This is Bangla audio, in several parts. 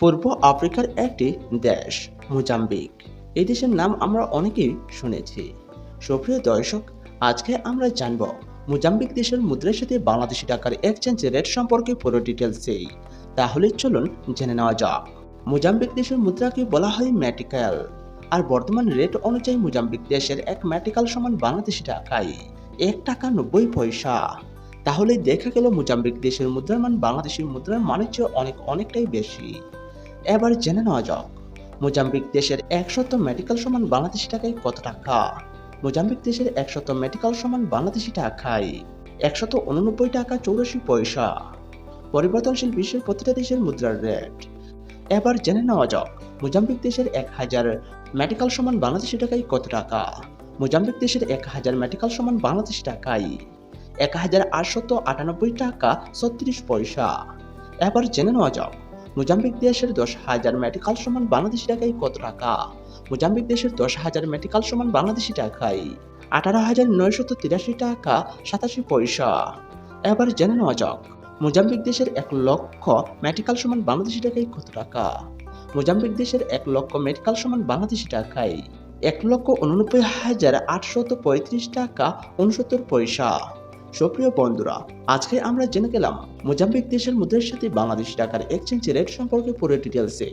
পূর্ব আফ্রিকার একটি দেশ, মোজাম্বিক। এই দেশের নাম আমরা অনেকেই শুনেছি। সুপ্রিয় দর্শক, আজকে আমরা জানব মোজাম্বিক দেশের মুদ্রার সাথে বাংলাদেশি টাকার এক্সচেঞ্জ রেট সম্পর্কে পুরো ডিটেলসেই তাহলে চলুন জেনে নেওয়া যাক। মোজাম্বিক দেশের মুদ্রাকে বলা হয় ম্যাটিক্যাল আর বর্তমান রেট অনুযায়ী মোজাম্বিক দেশের এক ম্যাটিক্যাল সমান বাংলাদেশি টাকায় এক টাকা নব্বই পয়সা। তাহলে দেখা গেল মোজাম্বিক দেশের মুদ্রার মান বাংলাদেশের মুদ্রার মানের চেয়ে অনেক, অনেকটাই বেশি। এবার জেনে নেওয়া যাক। মোজাম্বিক দেশের একশত মেডিকেল সমান বাংলাদেশি টাকায় কত টাকা? মোজাম্বিক দেশের একশত মেডিকেল সমান বাংলাদেশি টাকায় একশত উননব্বই টাকা চৌরাশি পয়সা। পরিবর্তনশীল বিশ্বের প্রতিটা দেশের মুদ্রার রেট এবার জেনে নেওয়া যাক, মোজাম্বিক দেশের এক হাজার মেডিকেল সমান বাংলাদেশি টাকায় কত টাকা? মোজাম্বিক দেশের এক হাজার মেডিকেল সমান বাংলাদেশি টাকায় এক হাজার আটশত আটানব্বই টাকা ছত্রিশ পয়সা। এবার জেনে নেওয়া যাক মোজাম্বিক দেশের দশ হাজার মেডিকেল সমান বাংলাদেশি টাকায় কত টাকা? মোজাম্বিক দেশের দশ হাজার মেডিকেল সমান বাংলাদেশি টাকায় আঠারো হাজার নয়শত তিরাশি টাকা সাতাশি পয়সা। এবার জেনে নেওয়া যাক, মোজাম্বিক দেশের এক লক্ষ মেডিকেল সমান বাংলাদেশি টাকায় কত টাকা? মোজাম্বিক দেশের এক লক্ষ মেডিকেল সমান বাংলাদেশি টাকায় এক লক্ষ উননব্বই হাজার আটশত পঁয়ত্রিশ টাকা উনসত্তর পয়সা। সুপ্রিয় বন্ধুরা, আজকে আমরা জেনে গেলাম মোজাম্বিক দেশের মুদ্রার সাথে বাংলাদেশ টাকার এক্সচেঞ্জ রেট সম্পর্কে পুরো ডিটেলসে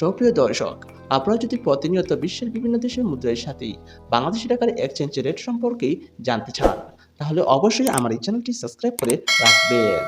সক্রিয় দর্শক, আপনারা যদি প্রতিনিয়ত বিশ্বের বিভিন্ন দেশের মুদ্রার সাথে বাংলাদেশি টাকার এক্সচেঞ্জ রেট সম্পর্কে জানতে চান, তাহলে অবশ্যই আমার এই চ্যানেলটি সাবস্ক্রাইব করে রাখবেন।